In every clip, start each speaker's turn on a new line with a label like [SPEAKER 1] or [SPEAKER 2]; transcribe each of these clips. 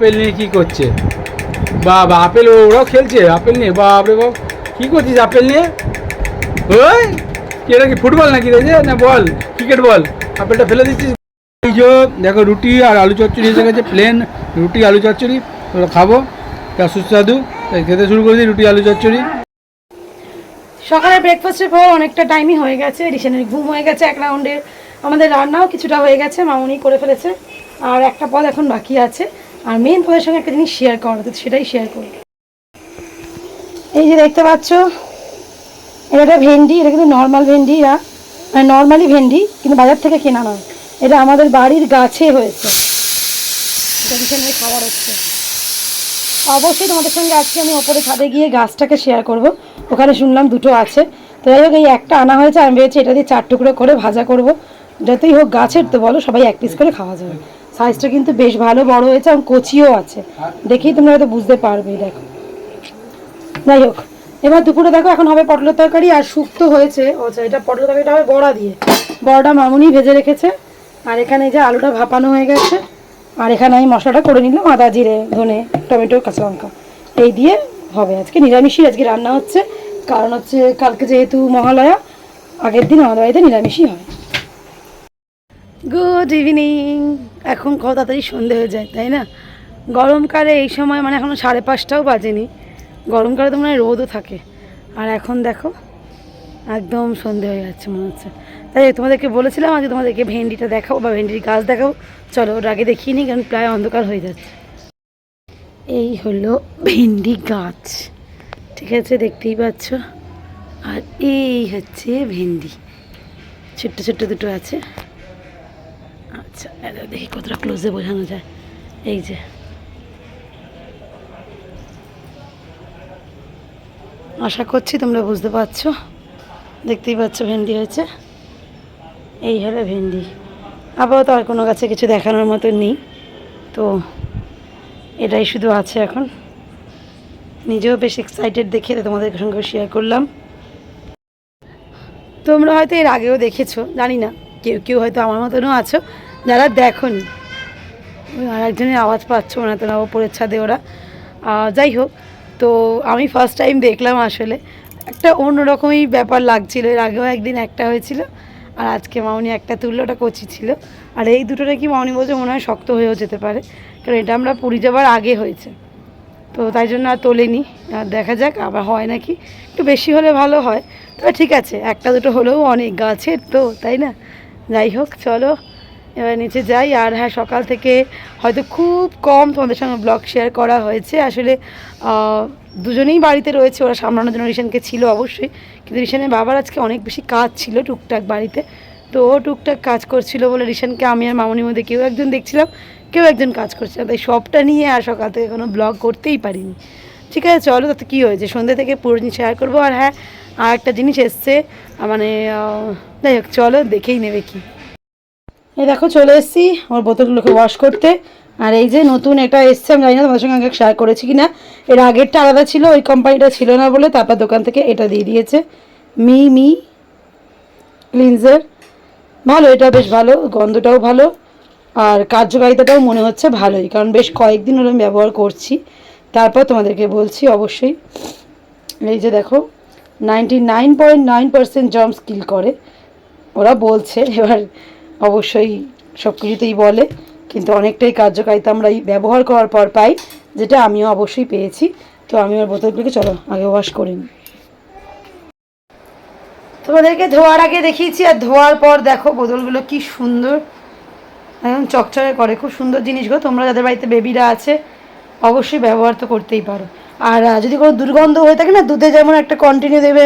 [SPEAKER 1] Apple নিয়ে কি করছে? বাবা, আপেল ও- ওরাও খেলছে, আপেল নিয়ে? বাপরে বাপ, কি করছিস আপেল নিয়ে? ওই, কি এটা কি ফুটবল নাকি রে না, বল ক্রিকেট বল। আপেলটা ফেলে দিচ্ছিস? দেখো, রুটি আর আলু চচ্চড়ি এসে গেছে প্লেন রুটি, আলু চচ্চড়ি। ওরা খাব। তা, সুস্বাদু। খেতে শুরু করে দিই রুটি, আলু চচ্চড়ি।
[SPEAKER 2] সকালে ব্রেকফাস্টের পর অনেকটা টাইমই হয়ে গেছে রিসেন্টের ঘুম হয়ে গেছে এক রাউন্ডে আমাদের রান্নাও কিছুটা হয়ে গেছে, মামুনি করে ফেলেছে, আর একটা পদ এখন বাকি আছে। আর মেন পদের সঙ্গে একটা জিনিস শেয়ার করা তো সেটাই শেয়ার করি এই যে দেখতে পাচ্ছ, এটা ভেন্ডি, এটা কিন্তু নর্মাল ভেন্ডি না মানে নর্মালি ভেন্ডি, কিন্তু বাজার থেকে কেনা নয়। এটা আমাদের বাড়ির গাছে হয়েছে। খাবার হচ্ছে। অবশ্যই তোমাদের সঙ্গে আজকে আমি ওপরে ছাদে গিয়ে গাছটাকে শেয়ার করব। ওখানে শুনলাম দুটো আছে। তো যাই হোক, এই একটা আনা হয়েছে, আমি ভেবেছি এটা দিয়ে চার টুকরো করে ভাজা করব। যতই হোক গাছের তো বলো, সবাই এক পিস করে খাওয়া যাবে। সাইজটা কিন্তু বেশ ভালো, বড় হয়েছে এবং কচিও আছে। দেখেই তোমরা হয়তো বুঝতে পারবে, দেখো। যাই হোক, এবার দুপুরে দেখো, এখন হবে পটলের তরকারি আর শুক্তো হয়েছে। আচ্ছা এটা পটলের তরকারিটা হবে বড়া দিয়ে। বড়াটা মামুনি ভেজে রেখেছে। আর এখানে যে আলুটা ভাপানো হয়ে গেছে। আর এখানে আমি মশলাটা করে নিলাম, আদা, জিরে, ধনে, টমেটো, কাঁচা লঙ্কা। এই দিয়ে হবে আজকে, নিরামিষই আজকে রান্না হচ্ছে। কারণ হচ্ছে কালকে যেহেতু মহালয়া, আগের দিন আমাদের বাড়িতে নিরামিষই হয়। গুড ইভিনিং এখন কত তাড়াতাড়ি সন্ধে হয়ে যায়, তাই না? গরমকালে এই সময় মানে এখনও সাড়ে পাঁচটাও বাজেনি। গরমকালে তো মনে রোদও থাকে। আর এখন দেখো, একদম সন্ধে হয়ে যাচ্ছে মনে হচ্ছে। তাই তোমাদেরকে বলেছিলাম আজকে তোমাদেরকে ভেন্ডিটা দেখাও বা ভেন্ডির গাছ দেখাও। চলো ওর আগে দেখিয়ে নিই, কারণ প্রায় অন্ধকার হয়ে যাচ্ছে। এই হলো ভেন্ডি গাছ। ঠিক আছে, দেখতেই পাচ্ছ। আর এই হচ্ছে ভেন্ডি। ছোট্ট ছোট্ট দুটো আছে। আচ্ছা দেখি কতটা ক্লোজে বোঝানো যায়। এই যে। আশা করছি তোমরা বুঝতে পারছ। দেখতেই পাচ্ছ ভেন্ডি হয়েছে। এই হলো ভেন্ডি। আপাতত আর কোনো গাছে কিছু দেখানোর মতো নেই। তো এটাই শুধু আছে এখন। নিজেও বেশ এক্সাইটেড দেখে তোমাদের সঙ্গে শেয়ার করলাম। তোমরা হয়তো এর আগেও দেখেছ, জানি না। কেউ কেউ হয়তো আমার মতনও আছো। যারা দেখোনি, ওই আর একজনের আওয়াজ পাচ্ছ না তোরা ওপরের ছাদে ওরা। যাই হোক, তো আমি ফার্স্ট টাইম দেখলাম আসলে। একটা অন্যরকমই ব্যাপার লাগছিল, এর আগেও একদিন একটা হয়েছিল, আর আজকে মাউনি একটা তুললো, ওটা কচি ছিল। আর এই দুটো নাকি মাউনি বলছে মনে হয় শক্ত হয়েও যেতে পারে, কারণ এটা আমরা পুরী যাবার আগে হয়েছে। তো তাই জন্য আর তোলেনি, আর দেখা যাক আবার হয় নাকি। একটু বেশি হলে ভালো হয়। তবে ঠিক আছে, একটা দুটো হলেও অনেক গাছের তো, তাই না? যাই হোক, চলো। এবার নিচে যাই। আর হ্যাঁ সকাল থেকে হয়তো খুব কম তোমাদের সঙ্গে ব্লগ শেয়ার করা হয়েছে। আসলে দুজনেই বাড়িতে রয়েছে, ওরা সামলানোর জন্য রিশানকে ছিল অবশ্যই। কিন্তু রিশানের বাবার আজকে অনেক বেশি কাজ ছিল টুকটাক বাড়িতে। তো ও টুকটাক কাজ করছিল বলে রিশানকে আমি আর মামনির মধ্যে কেউ একজন দেখছিলাম, কেউ একজন কাজ করছিলাম তাই সবটা নিয়ে আর সকাল থেকে কোনো ব্লগ করতেই পারিনি। ঠিক আছে, চলো তাতে কী হয়েছে? সন্ধ্যে থেকে পুরো জিনিস শেয়ার করব। আর হ্যাঁ আর একটা জিনিস এসছে মানে যাই হোক, চলো দেখেই নেবে কি। এই দেখো চলে এসেছি আমার বোতলগুলোকে ওয়াশ করতে। আর এই যে নতুন এটা এসছে, আমি জানি না তোমাদের সঙ্গে আগে শেয়ার করেছি কি না এর আগেরটা আলাদা ছিল, ওই কোম্পানিটা ছিল না বলে তারপর দোকান থেকে এটা দিয়ে দিয়েছে। মি মি ক্লিনজার ভালো, এটা বেশ ভালো, গন্ধটাও ভালো। আর কার্যকারিতাটাও মনে হচ্ছে ভালোই, কারণ বেশ কয়েকদিন হলো আমি ব্যবহার করছি। তারপর তোমাদেরকে বলছি অবশ্যই। এই যে দেখো ninety nine point nine percent germs kill করে। ওরা বলছে, এবার অবশ্যই সব কিছুতেই বলে, কিন্তু অনেকটাই কার্যকারিতা আমরা ব্যবহার করার পর পাই, যেটা আমিও অবশ্যই পেয়েছি। তো আমি ওর বোতলগুলোকে, চলো, আগে ওয়াশ করে তোমাদেরকে ধোয়ার আগে দেখিয়েছি, আর ধোয়ার পর দেখো বোতলগুলো কি সুন্দর। একদম চকচকে করে, খুব সুন্দর জিনিসগুলো তোমরা যাদের বাড়িতে বেবিরা আছে, অবশ্যই ব্যবহার তো করতেই পারো। আর যদি কোনো দুর্গন্ধ হয়ে থাকে না, দুধে যেমন একটা কন্টিনিউ দেবে,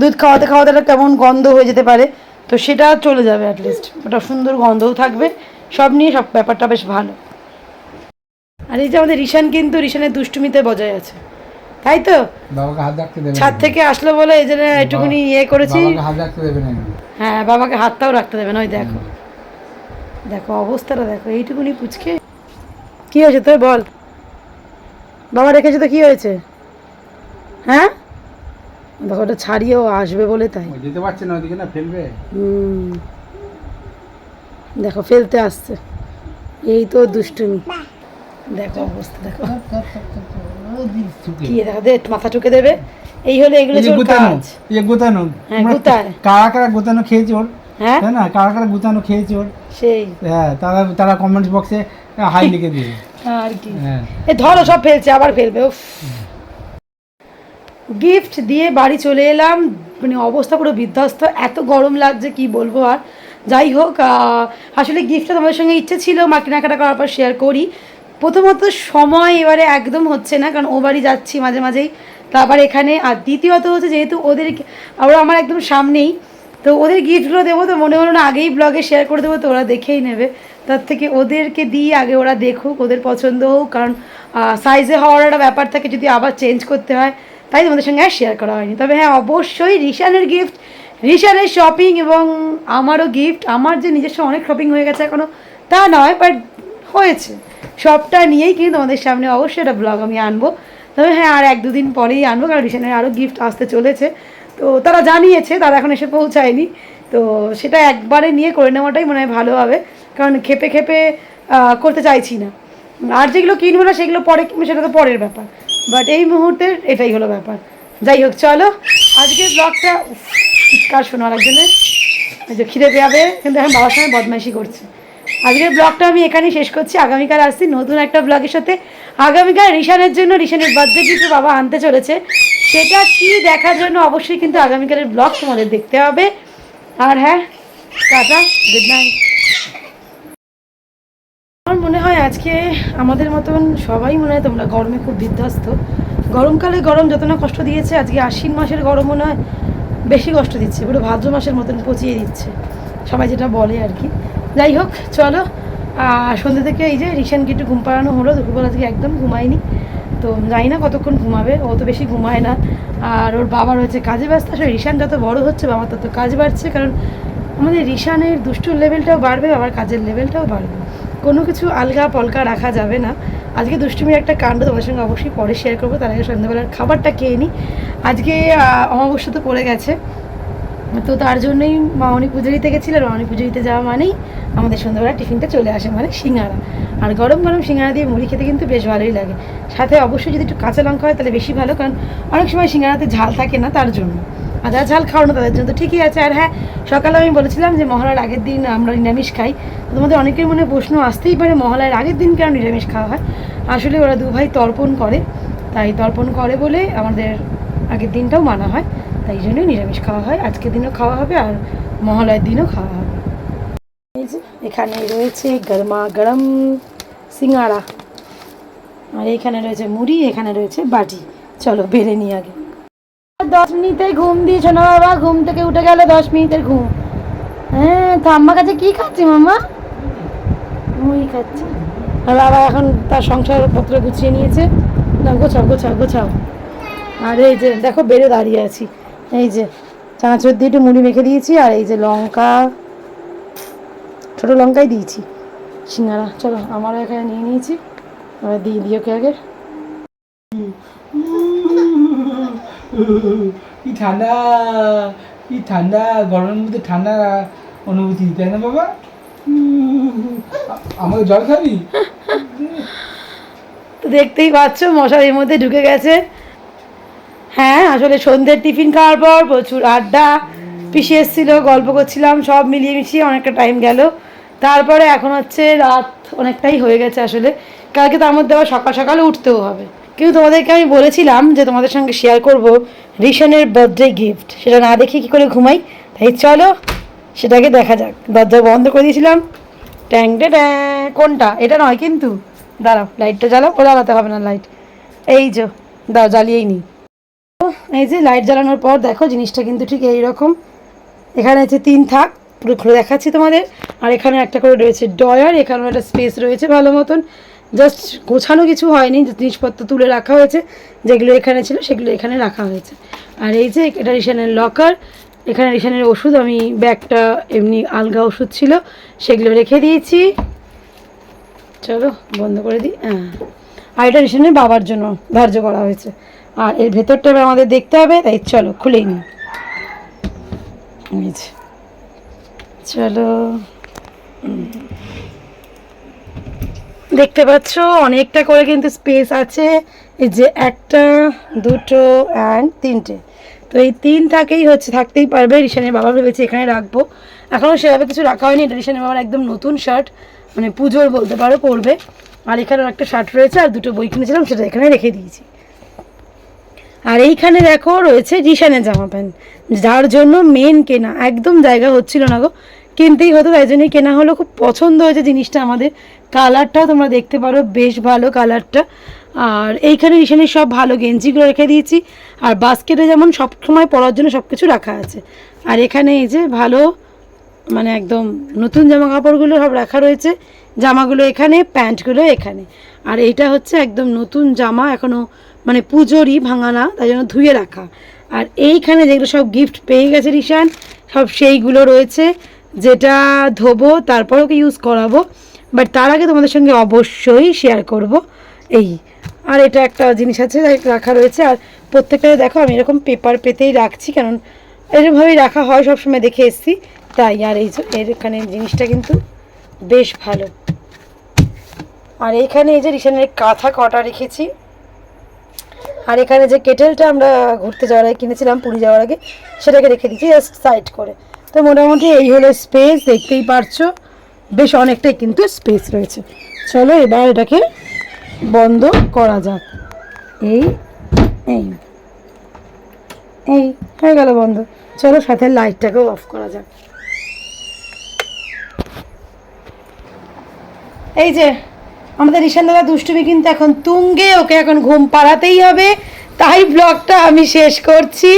[SPEAKER 2] দুধ খাওয়াতে খাওয়াতে একটা কেমন গন্ধ হয়ে যেতে পারে। তো সেটা চলে যাবে অ্যাটলিস্ট ওটা সুন্দর গন্ধও থাকবে। সব নিয়ে সব ব্যাপারটা বেশ ভালো। আর এই যে আমাদের রিশান কিন্তু রিশানের দুষ্টুমিতে বজায় আছে। তাই তো? ছাদ থেকে আসলো বলে এই জন্য একটুখানি ইয়ে করেছি। হ্যাঁ বাবাকে হাতটাও রাখতে দেবে না ওই দেখো। দেখো অবস্থাটা দেখো এইটুকুনি পুচকে। কি হয়েছে তোর বল? বাবা রেখেছে তো কি হয়েছে? হ্যাঁ? দেখো ওটা ছাড়িয়েও আসবে বলে তাই।
[SPEAKER 1] যেতে পারছে না ওদিকে না ফেলবে?
[SPEAKER 2] হুম। দেখো ফেলতে আসছে। এই তো দুষ্টুমি। দেখো অবস্থা দেখো। কি দেখো দে মাথা ঠুকে দেবে। এই হলো এগুলো হচ্ছে কাজ।
[SPEAKER 1] এই গোতানো।
[SPEAKER 2] হ্যাঁ, গোতায়।
[SPEAKER 1] কারা কারা গোতানো খেয়েছে ওর?
[SPEAKER 2] হ্যাঁ?
[SPEAKER 1] না? কারা কারা গোতানো খেয়েছে ওর?
[SPEAKER 2] সেই।
[SPEAKER 1] হ্যাঁ তারা তারা কমেন্টস বক্সে হাই লিখে দিবে
[SPEAKER 2] আর কি।
[SPEAKER 1] হ্যাঁ।
[SPEAKER 2] এ ধরো সব ফেলছে আবার ফেলবে উফ। গিফট দিয়ে বাড়ি চলে এলাম। মানে অবস্থা পুরো বিধ্বস্ত, এত গরম লাগছে, কি বলব আর? যাই হোক আসলে গিফটটা তোমাদের সঙ্গে ইচ্ছে ছিল, মা কেনাকাটা করার পর শেয়ার করি। প্রথমত সময় এবারে একদম হচ্ছে না, কারণ ও বাড়ি যাচ্ছি মাঝে মাঝেই। তারপর এখানে, আর দ্বিতীয়ত হচ্ছে যেহেতু ওদের ওরা আমার একদম সামনেই, তো ওদের গিফটগুলো দেবো তো মনে হলো না, আগেই ব্লগে শেয়ার করে দেবো, তো ওরা দেখেই নেবে। তার থেকে ওদেরকে দিই আগে ওরা দেখুক, ওদের পছন্দ হোক, কারণ সাইজে হওয়ার একটা ব্যাপার থাকে, যদি আবার চেঞ্জ করতে হয় তাই তোমাদের সঙ্গে আর শেয়ার করা হয়নি। তবে হ্যাঁ অবশ্যই রিশানের গিফট রিশানের শপিং এবং আমারও গিফট আমার যে নিজস্ব অনেক শপিং হয়ে গেছে এখনও তা নয় বাট হয়েছে। সবটা নিয়েই কিন্তু তোমাদের সামনে অবশ্যই একটা ব্লগ আমি আনব। তবে হ্যাঁ আর এক দুদিন পরেই আনব, কারণ রিশানের আরও গিফট আসতে চলেছে। তো তারা জানিয়েছে, তারা এখন এসে পৌঁছায়নি। তো সেটা একবারে নিয়ে করে নেওয়াটাই মনে হয় ভালো হবে, কারণ খেপে খেপে করতে চাইছি না। আর যেগুলো কিনবো না, সেগুলো পরে কিনবো, সেটা তো পরের ব্যাপার। বাট এই মুহূর্তের এটাই হলো ব্যাপার। যাই হোক, চলো। আজকের ব্লগটা চিৎকার শোনো আরেকজনের যে খিদে পেয়াবে, কিন্তু এখন বাবার সঙ্গে বদমাইশি করছে। আজকের ব্লগটা আমি এখানেই শেষ করছি। আগামীকাল আসছি নতুন একটা ব্লগের সাথে। আগামীকাল রিশানের জন্য, রিশানের বার্থডে কিছু বাবা আনতে চলেছে। সেটা কি দেখার জন্য অবশ্যই কিন্তু আগামীকালের ব্লগ তোমাদের দেখতে হবে। আর হ্যাঁ টাটা গুড নাইট আমার মনে হয় আজকে আমাদের মতন সবাই মনে হয় তোমরা গরমে খুব বিধ্বস্ত। গরমকালে গরম যত না কষ্ট দিয়েছে, আজকে আশ্বিন মাসের গরম মনে হয় বেশি কষ্ট দিচ্ছে, পুরো ভাদ্র মাসের মতন পচিয়ে দিচ্ছে, সবাই যেটা বলে আর কি। যাই হোক, চলো সন্ধ্যে থেকে এই যে রিসেন্টলি একটু ঘুম পাড়ানো হলো, দুপুরবেলা থেকে একদম ঘুমায়নি, তো জানি না কতক্ষণ ঘুমাবে, ও তো বেশি ঘুমায় না, আর ওর বাবা রয়েছে কাজে ব্যস্ত, আসলে রিসান যত বড় হচ্ছে, বাবার তত কাজ বাড়ছে, কারণ আমাদের রিশানের দুষ্টুর লেভেলটাও বাড়বে আবার কাজের লেভেলটাও বাড়বে। কোনো কিছু আলগা পলকা রাখা যাবে না। আজকে দুষ্টুমির একটা কাণ্ড তোমার সঙ্গে অবশ্যই পরে শেয়ার করব। তার আগে সন্ধ্যাবেলার খাবারটা খেয়ে নিই আজকে অমাবস্যা তো পড়ে গেছে। তো তার জন্যই মামনি পুজো দিতে গেছিল। মামনি পুজো দিতে যাওয়া মানেই আমাদের সন্ধ্যাবেলা টিফিনটা চলে আসে মানে সিঙ্গারা। আর গরম গরম সিঙ্গারা দিয়ে মুড়ি খেতে কিন্তু বেশ ভালোই লাগে। সাথে অবশ্যই যদি একটু কাঁচা লঙ্কা হয় তাহলে বেশি ভালো, কারণ অনেক সময় সিঙ্গারাতে ঝাল থাকে না তার জন্য। যারা ঝাল খাও না তাদের জন্য তো ঠিকই আছে। আর হ্যাঁ সকালে আমি বলেছিলাম যে মহালয়ার আগের দিন আমরা নিরামিষ খাই। তোমাদের অনেকের মনে প্রশ্ন আসতেই পারে মহালয়ার আগের দিন কেন নিরামিষ খাওয়া হয়? আসলে ওরা দু ভাই তর্পণ করে। তাই তর্পণ করে বলে আমাদের আগের দিনটাও মানা হয়। তাই জন্যই নিরামিষ খাওয়া হয়। আজকের দিনও খাওয়া হবে আর মহালয়ের দিনও খাওয়া হবে। যে, এখানে রয়েছে গরমা গরম সিঙ্গারা আর এখানে রয়েছে মুড়ি, এখানে রয়েছে বাটি। চলো বেড়ে নিই আগে। দশ মিনিটের ঘুম দিয়েছ না বাবা? ঘুম থেকে উঠে গেলে দশ মিনিটের ঘুম। হ্যাঁ তো আম্মা কাছে কি খাচ্ছি মাম্মা? মুড়ি খাচ্ছি। আর বাবা এখন তার সংসারপত্র গুছিয়ে নিয়েছে। না, গোছাও গোছাও গোছাও। আর এই যে, দেখো, বেড়ে দাঁড়িয়ে আছি। এই যে, চানাচুর দিয়ে একটু মুড়ি মেখে দিয়েছি, আর এই যে লঙ্কা, ছোটো লঙ্কাই দিয়েছি। সিঙ্গারা, চলো, আমারও এখানে নিয়ে নিয়েছি। এবার দিয়ে দিও কে আগে।
[SPEAKER 1] কি ঠান্ডা কি ঠান্ডা, গরমের মধ্যে ঠান্ডা অনুভূতি, তাই না বাবা? আমাকে জল খাবি?
[SPEAKER 2] তো দেখতেই পাচ্ছ, মশারির মধ্যে ঢুকে গেছে। হ্যাঁ আসলে সন্ধ্যের টিফিন খাওয়ার পর প্রচুর আড্ডা, পিসি এসেছিল, গল্প করছিলাম, সব মিলিয়ে মিশিয়ে অনেকটা টাইম গেল। তারপরে এখন হচ্ছে রাত অনেকটাই হয়ে গেছে আসলে। কালকে তার মধ্যে আবার সকাল সকালে উঠতেও হবে। কিন্তু তোমাদেরকে আমি বলেছিলাম যে তোমাদের সঙ্গে শেয়ার করব রিশনের বার্থডে গিফট সেটা না দেখে কী করে ঘুমাই? তাই চলো, সেটাকে দেখা যাক। দরজা বন্ধ করে দিয়েছিলাম। ট্যাং ট্যাং কোনটা? এটা নয় কিন্তু। দাঁড়াও লাইটটা জ্বালাও। ও জ্বালাতে হবে না লাইট এই যে, দাও, জ্বালিয়েই নি। এই যে লাইট জ্বালানোর পর দেখো, জিনিসটা কিন্তু ঠিক এই রকম এখানে আছে তিন থাক, পুরো খুলে দেখাচ্ছি তোমাদের। আর এখানে একটা করে রয়েছে ডয়ার এখানেও একটা স্পেস রয়েছে ভালো মতন। জাস্ট গোছানো কিছু হয়নি জিনিসপত্র তুলে রাখা হয়েছে, যেগুলো এখানে ছিল সেগুলো এখানে রাখা হয়েছে। আর এই যে এটা রিশানের লকার এখানে রিশানের ওষুধ, আমি ব্যাগটা এমনি আলগা ওষুধ ছিল, সেগুলো রেখে দিয়েছি। চলো, বন্ধ করে দিই হ্যাঁ। আর এটা রিশানের বাবার জন্য ধার্য করা হয়েছে। আর এর ভেতরটা এবার আমাদের দেখতে হবে, তাই চলো, খুলেই নিই। চলো। দেখতে পাচ্ছ, অনেকটা করে কিন্তু স্পেস আছে। এই যে একটা, দুটো অ্যান্ড তিনটে। তো এই তিন থাকেই হচ্ছে থাকতেই পারবে। রিশানের বাবা ভেবেছে এখানে রাখব। এখনও সেভাবে কিছু রাখা হয়নি। এটা রিশানের বাবার একদম নতুন শার্ট মানে পুজোর বলতে পারো, পরবে। আর এখানেও একটা শার্ট রয়েছে, আর দুটো বই কিনেছিলাম, সেটা এখানে রেখে দিয়েছি। আর এইখানে দেখো, রয়েছে রিশানের জামা প্যান্ট। যার জন্য মেন কেনা। একদম জায়গা হচ্ছিল না গো। কিনতেই হতো, তাই জন্যই কেনা হলো। খুব পছন্দ হয়েছে জিনিসটা আমাদের। কালারটাও তোমরা দেখতে পারো, বেশ ভালো কালারটা। আর এইখানে রিশানের সব ভালো গেঞ্জিগুলো রেখে দিয়েছি। আর বাস্কেটে যেমন সব সময় পরার জন্য সব কিছু রাখা আছে। আর এখানে এই যে ভালো মানে একদম নতুন জামা কাপড়গুলো সব রাখা রয়েছে। জামাগুলো এখানে, প্যান্টগুলো এখানে। আর এইটা হচ্ছে একদম নতুন জামা এখনও মানে পুজোরই ভাঙানা, তাই জন্য ধুয়ে রাখা। আর এইখানে যেগুলো সব গিফট পেয়ে গেছে রিশান, সব সেইগুলো রয়েছে। যেটা ধোবো, তারপর ওকে ইউজ করাবো। বাট তার আগে তোমাদের সঙ্গে অবশ্যই শেয়ার করব। এই, আর এটা একটা জিনিস আছে রাখা রয়েছে। আর প্রত্যেকটা দেখো, আমি এরকম পেপার পেতেই রাখছি। কারণ এরকমভাবেই রাখা হয়, সবসময় দেখে এসছি। তাই, আর এই এর এখানে জিনিসটা কিন্তু বেশ ভালো। আর এইখানে এই যে রিসেন্টের কাঁথা কটা রেখেছি। আর এখানে যে কেটেলটা আমরা ঘুরতে যাওয়ার আগে কিনেছিলাম, পুরী যাওয়ার আগে, সেটাকে রেখে দিচ্ছি জাস্ট সাইড করে। তো মোটামুটি এই হলো স্পেস দেখতেই পারছ। বেশ অনেকটাই কিন্তু স্পেস রয়েছে। চলো এবার এটাকে বন্ধ করা যাক। এই এই এই, হয়ে গেল বন্ধ। চলো সাথে লাইটটাকেও অফ করা যাক। এই যে, আমাদের ঈশান দাদা দুষ্টুমি কিন্তু এখন তুঙ্গে, ওকে এখন ঘুম পাড়াতেই হবে। তাই ব্লগটা আমি শেষ করছি।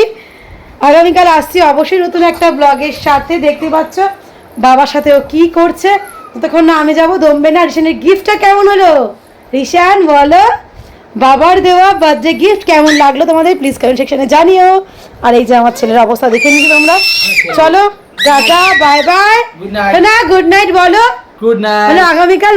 [SPEAKER 2] আগামীকাল আসছি অবশ্যই নতুন একটা ব্লগের সাথে। দেখতে পাচ্ছ বাবার সাথে ও কি করছে। ততক্ষণ না আমি যাব দমবে না। রিশানের গিফটটা কেমন হলো? রিশান বলো। বাবার দেওয়া বার্থডে গিফট কেমন লাগল তোমাদের? প্লিজ কমেন্ট সেকশনে জানিও। আর এই যে আমার ছেলের অবস্থা দেখে নিচ্ছি তোমরা। চলো টাটা বাই বাই না গুড নাইট বলো।
[SPEAKER 1] গুড নাইট
[SPEAKER 2] আগামীকাল